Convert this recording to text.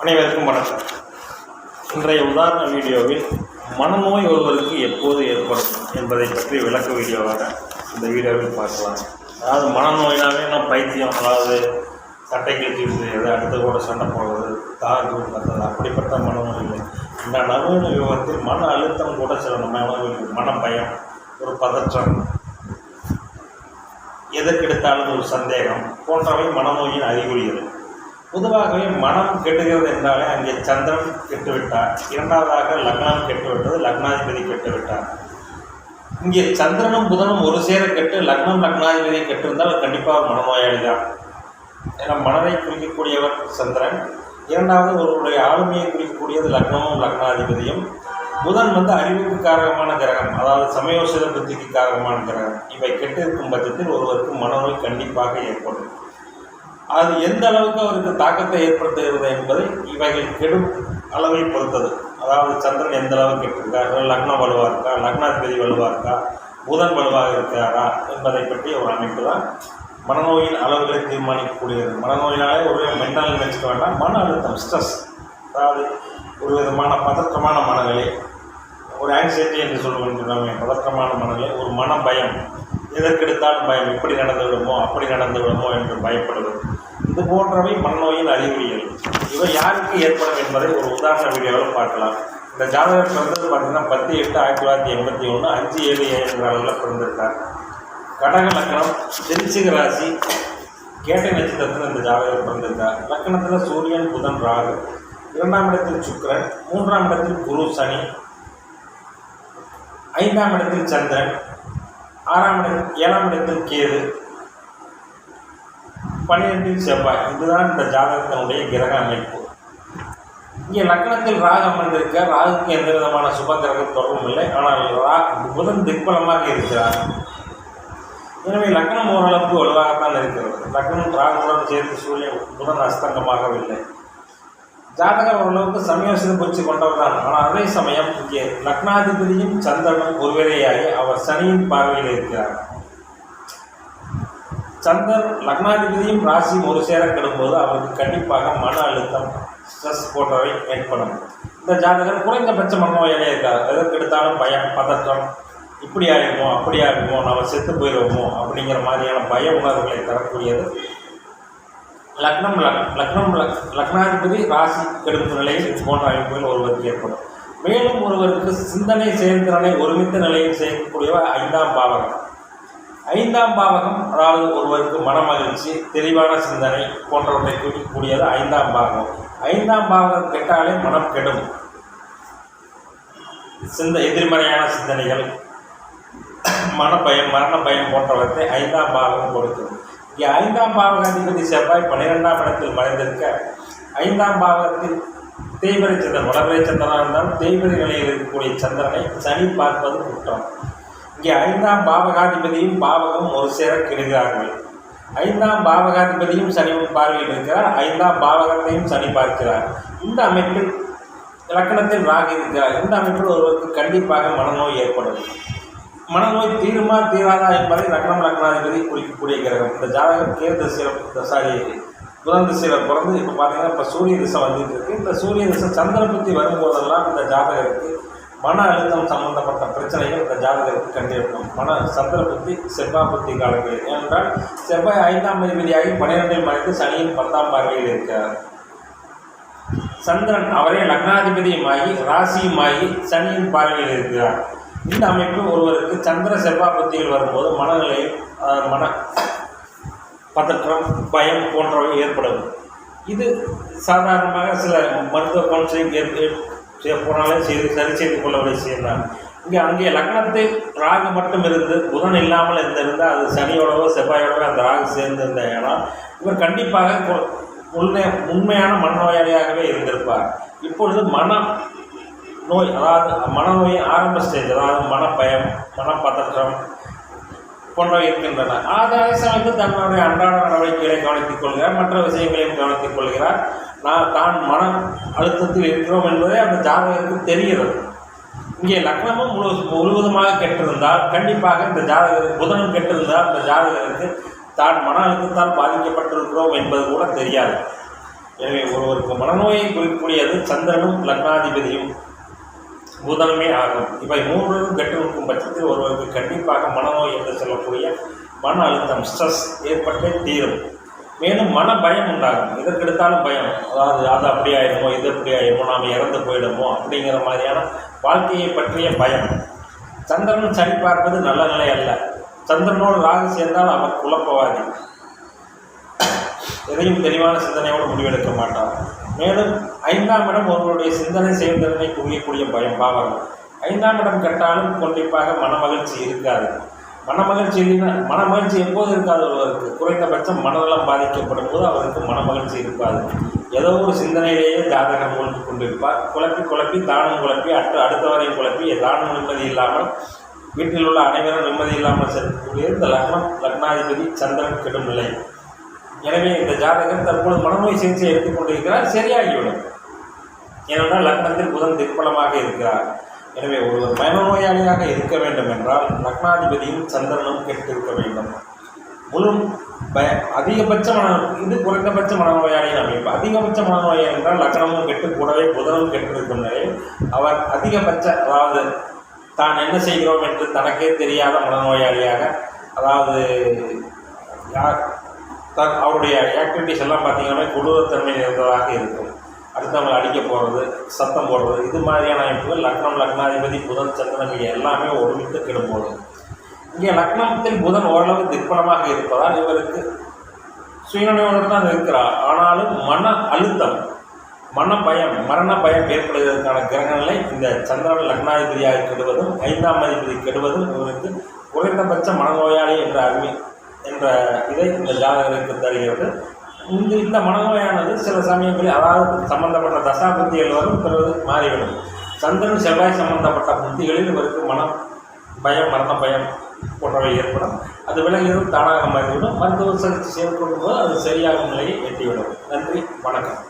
அனைவருக்கும் வணக்கம். இன்றைய உதாரண வீடியோவில் மனநோய் ஒருவருக்கு எப்போது ஏற்படும் என்பதை பற்றி விளக்க வீடியோவாக இந்த வீடியோவில் பார்க்கலாம். அதாவது மனநோயினாவே நம்ம பைத்தியம் அதாவது சட்டை கிழிச்சு எது அடுத்து கூட சண்டை போடுறது தாக்கு கத்துறது அப்படிப்பட்ட மனநோய் இல்லை இந்த நவீன யுகத்தில் மன அழுத்தம் கூட சில மனநோய்கள் மன பயம் ஒரு பதற்றம் எதற்கெடுத்தாலும் ஒரு சந்தேகம் போன்றவை மனநோயின் அறிகுறிகள். பொதுவாகவே மனம் கெட்டுகிறது என்றாலே அங்கே சந்திரன் கெட்டுவிட்டார். இரண்டாவதாக லக்னம் கெட்டுவிட்டது லக்னாதிபதி கெட்டுவிட்டார். இங்கே சந்திரனும் புதனும் ஒரு சேர கெட்டு லக்னம் லக்னாதிபதி கெட்டிருந்தால் கண்டிப்பாக மனநோயாளி தான் ஏன்னா மனதை குறிக்கக்கூடியவர் சந்திரன். இரண்டாவது ஒருவருடைய ஆளுமையை குறிக்கக்கூடியது லக்னமும் லக்னாதிபதியும். புதன் வந்து அறிவுக்கு காரகமான கிரகம் அதாவது சமயோசித புத்திக்கு காரகமான கிரகம். இவை கெட்டிருக்கும் பட்சத்தில் ஒருவருக்கு மனநோய் கண்டிப்பாக ஏற்படும். அது எந்த அளவுக்கு அவருக்கு தாக்கத்தை ஏற்படுத்துகிறது என்பதை இவைகள் கெடும் அளவை பொறுத்தது. அதாவது சந்திரன் எந்த அளவுக்கு கெட்டிருக்கார்? லக்னம் வலுவாக இருக்கா? லக்னாதிபதி வலுவாக இருக்கா? புதன் வலுவாக இருக்காரா என்பதை பற்றி ஒரு அமைப்பு தான் மனநோயின் அளவுகளை தீர்மானிக்கக்கூடியது. மனநோயினாலே ஒரு மென்டல் நினைச்சுக்க வேண்டாம். மன அழுத்தம் ஸ்ட்ரெஸ் அதாவது ஒரு விதமான பதற்றமான மனநிலை. ஒரு ஆங்ஸைட்டி என்று சொல்லுகின்றோமே பதற்றமான மனநிலை ஒரு மன பயம் எதற்கெடுத்தாலும் பயம். இப்படி நடந்து விடுமோ? அப்படி நடந்து விடுமோ என்று பயப்படுவது. இது போன்றவை மனநோயின் அறிகுறிகள். இவை யாருக்கு ஏற்படும் என்பதை ஒரு உதாரண வீடியோவில் பார்க்கலாம். இந்த ஜாதகர் பிறந்தது பார்த்தீங்கன்னா பத்து எட்டு ஆயிரத்தி தொள்ளாயிரத்தி எண்பத்தி ஒன்று அஞ்சு ஏழு ஏழு அளவில் பிறந்திருக்கார். கடக லக்னம் திருச்சிக ராசி கேட்டை நட்சத்திரத்தில் இந்த ஜாதகர் பிறந்திருக்கார். லக்கணத்தில் சூரியன் புதன் ராகு. இரண்டாம் இடத்தில் சுக்கரன் மூன்றாம் இடத்தில் குரு சனி. ஐந்தாம் இடத்தில் சந்திரன் ஆறாம் இடத்தில் ஏழாம் இடத்தில் கேது. பன்னிரெண்டில் செவ்வாய். இதுதான் இந்த ஜாதகத்தினுடைய கிரக அமைப்பு. இங்கே லக்னத்தில் ராகு அமர்ந்திருக்க ராகுக்கு எந்த விதமான சுப கிரகம் தொடர்பும் இல்லை. ஆனால் ரா புதன் திக்பலமாக இருக்கிறார். எனவே லக்னம் ஓரளவுக்கு வலுவாகத்தான் இருக்கிறது. லக்னம் ராகுடன் சேர்த்து சூரியன் புதன் அஸ்தங்கமாகவில்லை. ஜாதகம் ஓரளவுக்கு சமயோசித குறித்து கொண்டவர்தான். ஆனால் அதே சமயம் இங்கே லக்னாதிபதியும் சந்திரனும் ஒருவரேயாகி அவர் சனியின் பார்வையில் இருக்கிறார். சந்திரன் லக்னாதிபதியும் ராசியும் ஒரு சேர கெடும்போது அவருக்கு கண்டிப்பாக மன அழுத்தம் ஸ்ட்ரெஸ் போன்றவை ஏற்படும். இந்த ஜாதகர் குறைந்தபட்ச மனநோயாலே இருக்கார். எதற்கு எடுத்தாலும் பயம் பதற்றம் இப்படி ஆகிடுமோ அப்படி ஆகிடுமோ நம்ம செத்து போயிடுவோமோ அப்படிங்கிற மாதிரியான பய உணர்வுகளை தரக்கூடியது. லக்னம் லக் லக்னம் லக் லக்னாதிபதி ராசி கெடுப்பு நிலையில் இது போன்ற அமைப்புகள் ஒருவருக்கு ஏற்படும். மேலும் ஒருவருக்கு சிந்தனை செயல்திறனை ஒருமித்த நிலையில் செய்யக்கூடிய ஐந்தாம் பாவகம் ஐந்தாம் பாவகம் அதாவது ஒருவருக்கு மனமகிழ்ச்சி தெளிவான சிந்தனை போன்றவற்றை குறிக்கக்கூடியது ஐந்தாம் பாகம் ஐந்தாம் பாகம் கெட்டாலே மனம் கெடும். சிந்த எதிர்மறையான சிந்தனைகள் மனப்பயம் மரண பயம் போன்றவற்றை ஐந்தாம் பாகம் கொடுக்கும் இங்கே ஐந்தாம் பாவகாதிபதி செவ்வாய் பன்னிரெண்டாம் இடத்தில் மறைந்திருக்க ஐந்தாம் பாவகத்தில் தேய்வரை சந்திரன் வடபிரை சந்திரனாக இருந்தாலும் தேய்பிரை நிலையில் இருக்கக்கூடிய சந்திரனை சனி பார்ப்பது குற்றம். இங்கே ஐந்தாம் பாவகாதிபதியும் பாவகம் ஒரு சேர கெடுகிறார்கள் ஐந்தாம் பாவகாதிபதியும் சனியும் பார்வையில் இருக்கிறார். ஐந்தாம் பாவகத்தையும் சனி பார்க்கிறார். இந்த அமைப்பில் இலக்கணத்தில் ராகு இருக்கிறார். இந்த அமைப்பில் ஒருவருக்கு கண்டிப்பாக மனநோய் ஏற்படும். மனநோய் தீருமா தீராதா என்பதை லக்னம் லக்னாதிபதி குறிக்கக்கூடிய கிரகம். இந்த ஜாதகம் கேர் திசையில் சாரி புதன் திசையில் பிறந்து இப்போ பார்த்தீங்கன்னா இப்போ சூரிய திசை வந்துட்டு இருக்கு. இந்த சூரிய திசை சந்திரபுத்தி வரும்போதெல்லாம் இந்த ஜாதகருக்கு மன அழுத்தம் சம்பந்தப்பட்ட பிரச்சனைகள் இந்த ஜாதகருக்கு கண்டிருக்கும். மன சந்திர புத்தி செவ்வாய் புத்தி காலங்களில். ஏனென்றால் செவ்வாய் ஐந்தாம் அதிபதியாகி பன்னிரெண்டில் மறைந்து சனியின் பத்தாம் பார்வையில் இருக்கிறார். சந்திரன் அவரே லக்னாதிபதியுமாகி ராசியுமாகி சனியின் பார்வையில் இருக்கிறார். இந்த அமைப்பு ஒருவருக்கு சந்திர செவ்வாய் புத்தியில் வரும்போது மனநிலை மன பதற்றம் பயம் போன்றவை ஏற்படும். இது சாதாரணமாக சில மருத்துவ கவுன்சிலிங் போனாலே செய்து சரி செய்து கொள்ள வேண்டிய செய்யலாம் இங்கே அங்கே லக்னத்தை ராகு மட்டும் இருந்து புதன் இல்லாமல் இருந்திருந்தால் அது சனியோடவோ செவ்வாயோடவோ அந்த ராகு சேர்ந்து இருந்த இடம். இவர் கண்டிப்பாக உண்மை உண்மையான மனநோயாளியாகவே இருந்திருப்பார். இப்பொழுது மனம் நோய் அதாவது மனநோயின் ஆரம்ப ஸ்டேஜ் அதாவது மனப்பயம் மனப்பதற்றம் போன்றவை இருக்கின்றன அதே சமயத்தில் தன்னுடைய அன்றாட நடவடிக்கைகளை கவனித்துக் கொள்கிறார் மற்ற விஷயங்களையும் கவனித்துக் கொள்கிறார். நான் தான் மன அழுத்தத்தில் இருக்கிறோம் என்பதை அந்த ஜாதகத்துக்கு தெரிகிறது. இங்கே லக்னமும் முழு முழுவதுமாக கெட்டிருந்தால் கண்டிப்பாக இந்த ஜாதகர் புதனும் கெட்டிருந்தால் இந்த ஜாதகருக்கு தான் மன அழுத்தத்தால் பாதிக்கப்பட்டிருக்கிறோம் என்பது கூட தெரியாது. எனவே ஒருவருக்கு மனநோயை குறிக்கக்கூடியது சந்திரனும் லக்னாதிபதியும். பூதனமே ஆகும். இவை மூன்றும் கெட்டு நிற்கும் பட்சத்தில் ஒருவருக்கு கண்டிப்பாக மனநோய் என்று சொல்லக்கூடிய மன அழுத்தம் ஸ்ட்ரெஸ் ஏற்பட்டே தீரும். மேலும் மன பயம் உண்டாகும். எதற்கெடுத்தாலும் பயம். அதாவது அது அப்படி ஆயிடுமோ இது அப்படி ஆயிடுமோ நாம் இறந்து போயிடுமோ? அப்படிங்கிற மாதிரியான வாழ்க்கையை பற்றிய பயம். சந்திரன் சரி பார்ப்பது நல்ல நிலை அல்ல. சந்திரனோடு ராகு சேர்ந்தால் அவர் குழப்பவாதி. எதையும் தெளிவான சிந்தனையோடு முடிவெடுக்க மாட்டார். மேலும் ஐந்தாம் இடம் ஒருவருடைய சிந்தனை செயல்திறனை குவியக்கூடிய பயம் பாவகம் ஐந்தாம் இடம் கெட்டாலும் கண்டிப்பாக மனமகிழ்ச்சி இருக்காது. மனமகிழ்ச்சி இல்லைன்னா மனமகிழ்ச்சி எப்போது இருக்காது ஒருவருக்கு? குறைந்தபட்சம் மனநலம் பாதிக்கப்படும் போது அவருக்கு மனமகிழ்ச்சி இருக்காது. ஏதோ ஒரு சிந்தனையிலேயே ஜாதகம் மூழ்கி கொண்டிருப்பார். குழப்பி குழப்பி தானும் குழப்பி அட்டு அடுத்தவரையும் குழப்பி தானும் நிம்மதி இல்லாமல் வீட்டில் உள்ள அனைவரும் நிம்மதி இல்லாமல் செல்லக்கூடிய இந்த லக்னம் லக்னாதிபதி சந்திரன் கெடும் நிலை. எனவே இந்த ஜாதகர் தற்போது மனநோய் சிகிச்சை எடுத்துக்கொண்டிருக்கிறார் சரியாகிவிடும். ஏனென்றால் லக்னத்தில் புதன் திற்பலமாக இருக்கிறார். எனவே ஒருவர் மனநோயாளியாக இருக்க வேண்டும் என்றால் லக்னாதிபதியும் சந்திரனும் கெட்டிருக்க வேண்டும். முழு பய அதிகபட்ச மன இது குறைந்தபட்ச மனநோயாளியின் அமைப்பு அதிகபட்ச மனநோயாளி என்றால் லக்னமும் கெட்டு கூடவே புதனும் கெட்டிருக்கும் நிலையில் அவர் அதிகபட்ச அதாவது தான் என்ன செய்கிறோம் என்று தனக்கே தெரியாத மனநோயாளியாக அதாவது யார் தன் அவருடைய ஆக்டிவிட்டிஸ் எல்லாம் பார்த்தீங்கன்னா கொடூரத்தன்மை நிறைந்ததாக இருக்கும். அடுத்தவங்களை அடிக்க போகிறது சத்தம் போடுறது இது மாதிரியான அமைப்புகள் லக்னம் லக்னாதிபதி புதன் சந்திரன் இங்கே எல்லாமே ஒருமித்து கெடும்போது. இங்கே லக்னத்தில் புதன் ஓரளவு திற்பனமாக இருப்பதால் இவருக்கு சுயநினைவுடன் தான் இருக்கிறார். ஆனாலும் மன அழுத்தம் மன பயம் மரண பயம் ஏற்படுவதற்கான கிரகங்களை இந்த சந்திரன் லக்னாதிபதியாக கெடுவதும் ஐந்தாம் அதிபதி கெடுவதும் இவருக்கு குறைந்தபட்ச மனநோயாளி என்ற அறிவி என்ற இதை இந்த ஜாதகருக்கு தருகிறது. இந்த இந்த மனநோயானது சில சமயங்களில் அதாவது சம்பந்தப்பட்ட தசா புத்திகள் வரும் பிறகு மாறிவிடும். சந்திரன் செவ்வாய் சம்பந்தப்பட்ட புத்திகளில் இவருக்கு மனம் பயம் மரண பயம் போன்றவை ஏற்படும். அது விலகியதும் தானாக மாறிவிடும். மருத்துவ சிகிச்சை சேர்க்கொள்ளும் போது அது சரியாகும் நிலையை எட்டிவிடும். நன்றி வணக்கம்.